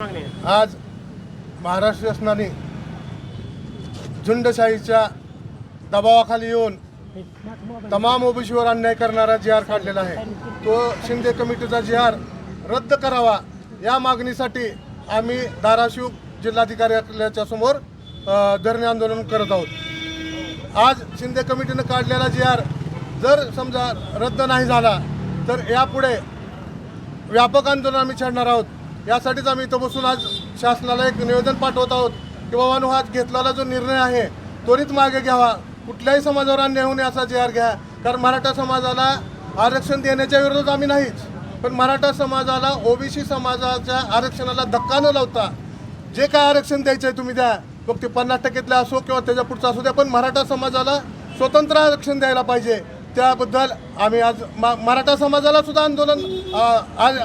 आज महाराष्ट्र शासनाने झुंडशाहीच्या दबावाखाली येऊन तमाम ओबीसीवर अन्याय करणारा जी आर काढलेला आहे. तो शिंदे कमिटीचा जी आर रद्द करावा या मागणीसाठी आम्ही धाराशिव जिल्हाधिकाऱ्याच्या समोर धरणे आंदोलन करत आहोत. आज शिंदे कमिटीनं काढलेला जी आर जर समजा रद्द नाही झाला तर यापुढे व्यापक आंदोलन आम्ही छेडणार आहोत. यासाठीच आम्ही इथं बसून आज शासनाला एक निवेदन पाठवत आहोत की बाबांनो हा घेतलेला जो निर्णय आहे त्वरित मागे घ्यावा. कुठल्याही समाजावर अन्याय होणे असा आर घ्या. कारण मराठा समाजाला आरक्षण देण्याच्या विरोधात आम्ही नाहीच. पण मराठा समाजाला ओबीसी समाजाच्या आरक्षणाला धक्का न लावता जे काय आरक्षण द्यायचं आहे तुम्ही द्या. मग ते पन्नास टक्क्यातलं असो किंवा त्याच्या पुढचं असू द्या पण मराठा समाजाला स्वतंत्र आरक्षण द्यायला पाहिजे. त्याबद्दल आम्ही आज मराठा समाजाला सुद्धा आंदोलन आज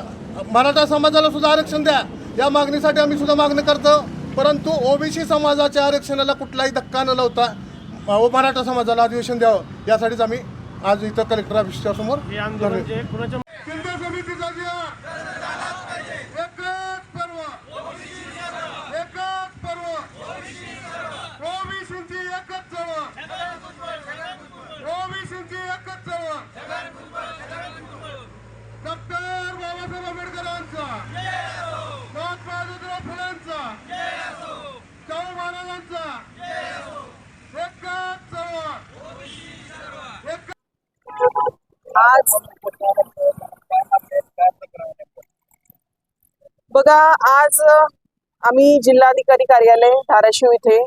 मराठा समाजाला सुद्धा आरक्षण द्या. या मागणीसाठी आम्ही सुद्धा मागणी करतो. परंतु ओबीसी समाजाच्या आरक्षणाला कुठलाही धक्का न लावता अ, मराठा समाजाला अधिवेशन द्यावं. यासाठीच आम्ही आज इथं कलेक्टर ऑफिसच्या समोर हे आंदोलन जे कुणाच्या केंद्र समितीचा जी एकच पर्व एकच पर्व ओबीसीची एकच चळवळ ओबीसीची एकच चळवळ डॉक्टर बाबासाहेब आंबेडकरांचा महात्मा ज्योतिराव फुलेंचा शाहू महाराजांचा एकच चळवळ एक आज बघा आज आम्ही जिल्हाधिकारी कार्यालय धाराशिव इथे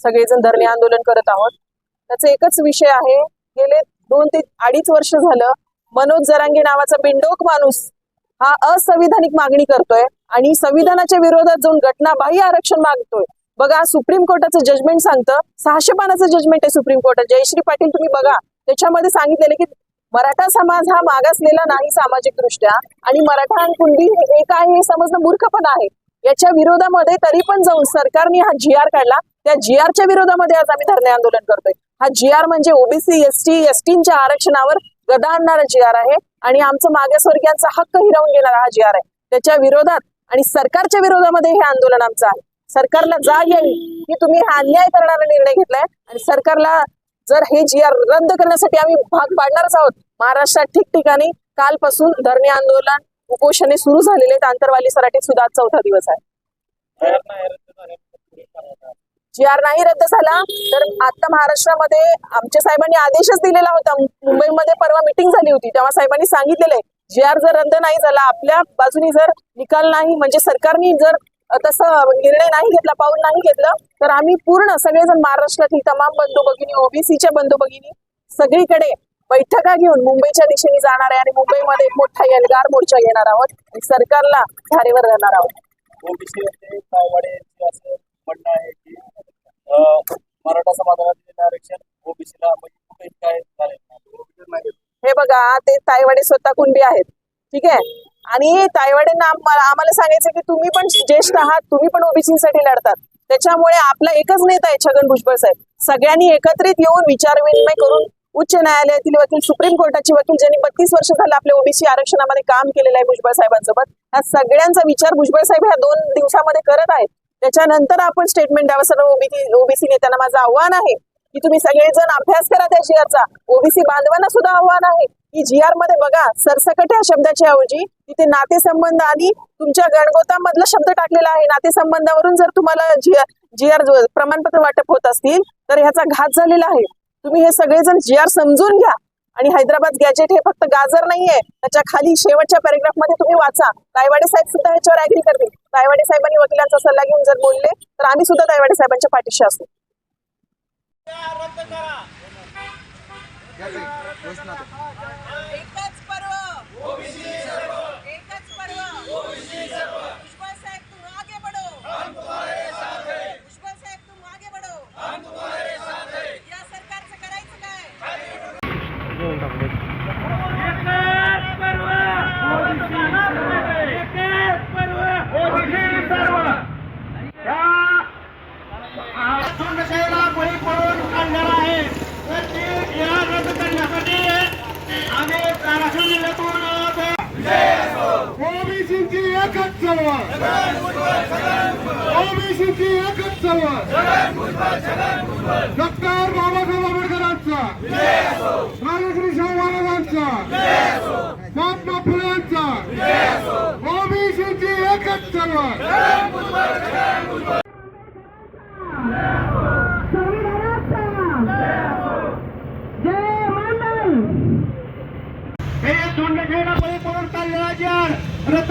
सगळेजण धरणे आंदोलन करत आहोत. त्याचा एकच विषय आहे गेले दोन ते अडीच वर्ष झालं मनोज जरांगे नावाचा बिंडोक माणूस हा असंविधानिक मागणी करतोय आणि संविधानाच्या विरोधात जाऊन घटनाबाह्य आरक्षण मागतोय. बघा सुप्रीम कोर्टाचं जजमेंट सांगतं. सहाशे पानाचं जजमेंट आहे सुप्रीम कोर्टात जयश्री पाटील तुम्ही बघा. त्याच्यामध्ये सांगितलेलं की मराठा समाज हा मागासलेला नाही सामाजिक दृष्ट्या आणि मराठा आणि हे एक आहे हे समजणं मूर्खपणा आहे. याच्या विरोधामध्ये तरी पण जाऊन सरकारने हा जी आर काढला. त्या जी आरच्या विरोधामध्ये आज आम्ही धरणे आंदोलन करतोय. हा जी आर म्हणजे ओबीसी एसटी एसटीच्या आरक्षणावर गदा आणणारा जी आर आहे. आणि आमचं मागासवर्गीयांचा हक्क हिरावून घेणारा हा जी आर आहे. त्याच्या विरोधात आणि सरकारच्या विरोधामध्ये हे आंदोलन आमचं आहे. सरकारला जाग यावी की तुम्ही हा अन्याय करणारा निर्णय घेतलाय. आणि सरकारला जर हे जी आर रद्द करण्यासाठी आम्ही भाग पाडणारच आहोत महाराष्ट्रात ठिकठिकाणी कालपासून धरणे आंदोलन उपोषणे सुरू झालेले आहेत. आंतरवाली सराठी सुद्धा चौथा दिवस आहे. जी आर नाही रद्द झाला तर आता महाराष्ट्रामध्ये आमच्या साहेबांनी आदेशच दिलेला होता. मुंबईमध्ये परवा मिटिंग झाली होती तेव्हा साहेबांनी सांगितलेलं आहे जी आर जर रद्द नाही झाला आपल्या बाजूनी जर निकाल नाही म्हणजे सरकारने जर तसं निर्णय नाही घेतला पाऊल नाही घेतलं तर आम्ही पूर्ण सगळेजण महाराष्ट्रातील तमाम बंधू भगिनी ओबीसीच्या बंधू भगिनी सगळीकडे बैठका घेऊन मुंबईच्या दिशेने जाणार आहे आणि मुंबईमध्ये एक मोठा एल्गार मोर्चा घेणार आहोत आणि सरकारला धारेवर जाणार आहोत. मराठा समाजाला ओबीसीला हे बघा ते ताईवाडे स्वतः कुणबी आहेत. ठीक आहे? आणि ताईवाडेंना आम्हाला सांगायचं की तुम्ही पण ज्येष्ठ आहात तुम्ही पण ओबीसी साठी लढतात. त्याच्यामुळे आपला एकच नेता आहे छगन भुजबळ साहेब. सगळ्यांनी एकत्रित येऊन विचार विनिमय करून उच्च न्यायालयातील वकील सुप्रीम कोर्टाचे वकील ज्यांनी बत्तीस वर्ष झालं आपल्या ओबीसी आरक्षणामध्ये काम केलेलं आहे भुजबळ साहेबांसोबत ह्या सगळ्यांचा विचार भुजबळ साहेब ह्या दोन दिवसामध्ये करत आहेत. त्याच्यानंतर आपण स्टेटमेंट द्यावं सर्व ओबीसी ओबीसी नेत्यांना माझं आव्हान आहे की तुम्ही सगळेजण अभ्यास करा त्या जीआरचा ओबीसी बांधवांना सुद्धा आव्हान आहे. की जी आरमध्ये बघा सरसकट या शब्दाच्या ऐवजी. तिथे नातेसंबंध आणि तुमच्या गणगोतामधला शब्द टाकलेला आहे. नातेसंबंधावरून जर तुम्हाला जी जी आर प्रमाणपत्र वाटप होत असतील तर ह्याचा घात झालेला आहे. तुम्ही हे सगळेजण जीआर समजून घ्या. आणि हैदराबाद गॅजेट हे फक्त गाजर नाहीये. त्याच्याखाली शेवटच्या पॅरेग्राफमध्ये तुम्ही वाचा. तायवाडे साहेब सुद्धा ह्याच्यावर अग्री करतील. तायवाडे साहेबांनी वकिलांचा सल्ला घेऊन जर बोलले तर आम्ही सुद्धा तायवाडे साहेबांच्या पाठीशी रद्द करा पर्व एकच पर्व भुजबळ साहेब तुम आगे बढ़ो भुजबळ साहेब तुम आगे बढ़ो या सरकारचं करायचं काय झुंडशाहीला बळी पडून काढलेला आहे तर ते या रद्द करण्यासाठी आम्ही धाराशिव जिल्ह्यातून ओबीसीची एकच चळवळ ओबीसीची एकच चळवळ डॉक्टर बाबासाहेब आंबेडकरांचा. राजश्री शाहू महाराजांचा महात्मा फुलेंचा. ओबीसीची एकच चळवळ हे झुंडशाहीला बळी पडून चाललेला जिहार रद्द